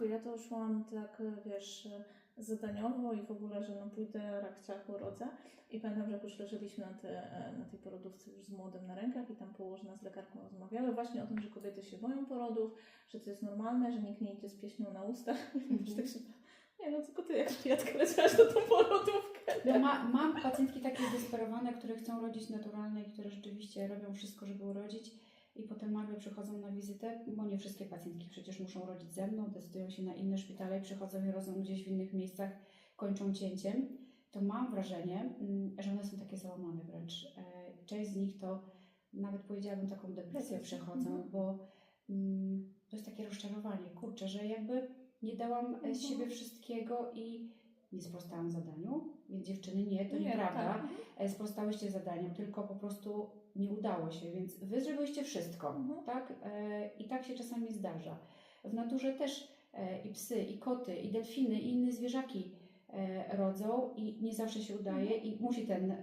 Ja to szłam tak, wiesz, zadaniowo i w ogóle, że no pójdę, rakciach urodzę. I pamiętam, że jak już leżeliśmy na, te, na tej porodówce już z młodym na rękach i tam położona z lekarką rozmawiały właśnie o tym, że kobiety się boją porodów, że to jest normalne, że nikt nie idzie z pieśnią na ustach. I tak się, nie no, tylko ty jak przyjadka leciałaś na tą porodówkę. No ma, mam pacjentki takie zdesperowane, które chcą rodzić naturalne i które rzeczywiście robią wszystko, żeby urodzić i potem nagle przychodzą na wizytę, bo nie wszystkie pacjentki przecież muszą rodzić ze mną, decydują się na inne szpitale i przychodzą i rodzą gdzieś w innych miejscach, kończą cięciem, to mam wrażenie, mm, że one są takie załamane wręcz. E, Część z nich to nawet powiedziałabym taką depresję przechodzą, Mhm. bo mm, to jest takie rozczarowanie, kurczę, że jakby nie dałam e, z siebie Mhm. wszystkiego i nie sprostałam zadaniu, więc dziewczyny nie, to Nie, nieprawda. tak. E, Sprostałyście zadaniu, tylko po prostu nie udało się, więc wy zrobiłyście wszystko, Mhm. tak? E, I tak się czasami zdarza. W naturze też e, i psy, i koty, i delfiny, i inne zwierzaki rodzą i nie zawsze się udaje i musi ten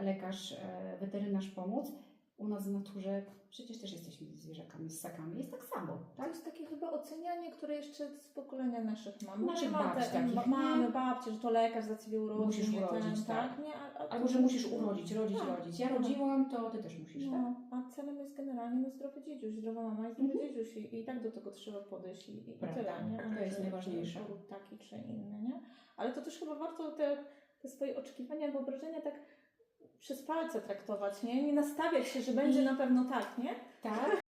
lekarz, weterynarz pomóc. U nas w naturze przecież też jesteśmy zwierzakami, z ssakami, jest tak samo, To tak? jest takie chyba ocenianie, które jeszcze z pokolenia naszych mam. Naszych babci takich, mamy babcie, że to lekarz za ciebie urodzi. Musisz urodzić, ten, tak. Nie, a, a Albo, to- że musisz urodzić, rodzić, Tak, rodzić. Ja tak. rodziłam, to ty też musisz, tak? No, a celem jest generalnie no, zdrowy dziedziuś, zdrowa mama i zdrowy Mhm. dziedziuś i, i tak do tego trzeba podejść i, i, tyle, nie? To jest najważniejsze. taki czy inny, nie? Ale to też chyba warto te, te swoje oczekiwania, wyobrażenia tak przez palce traktować, nie? Nie nastawiać się, że będzie na pewno tak, nie? Tak,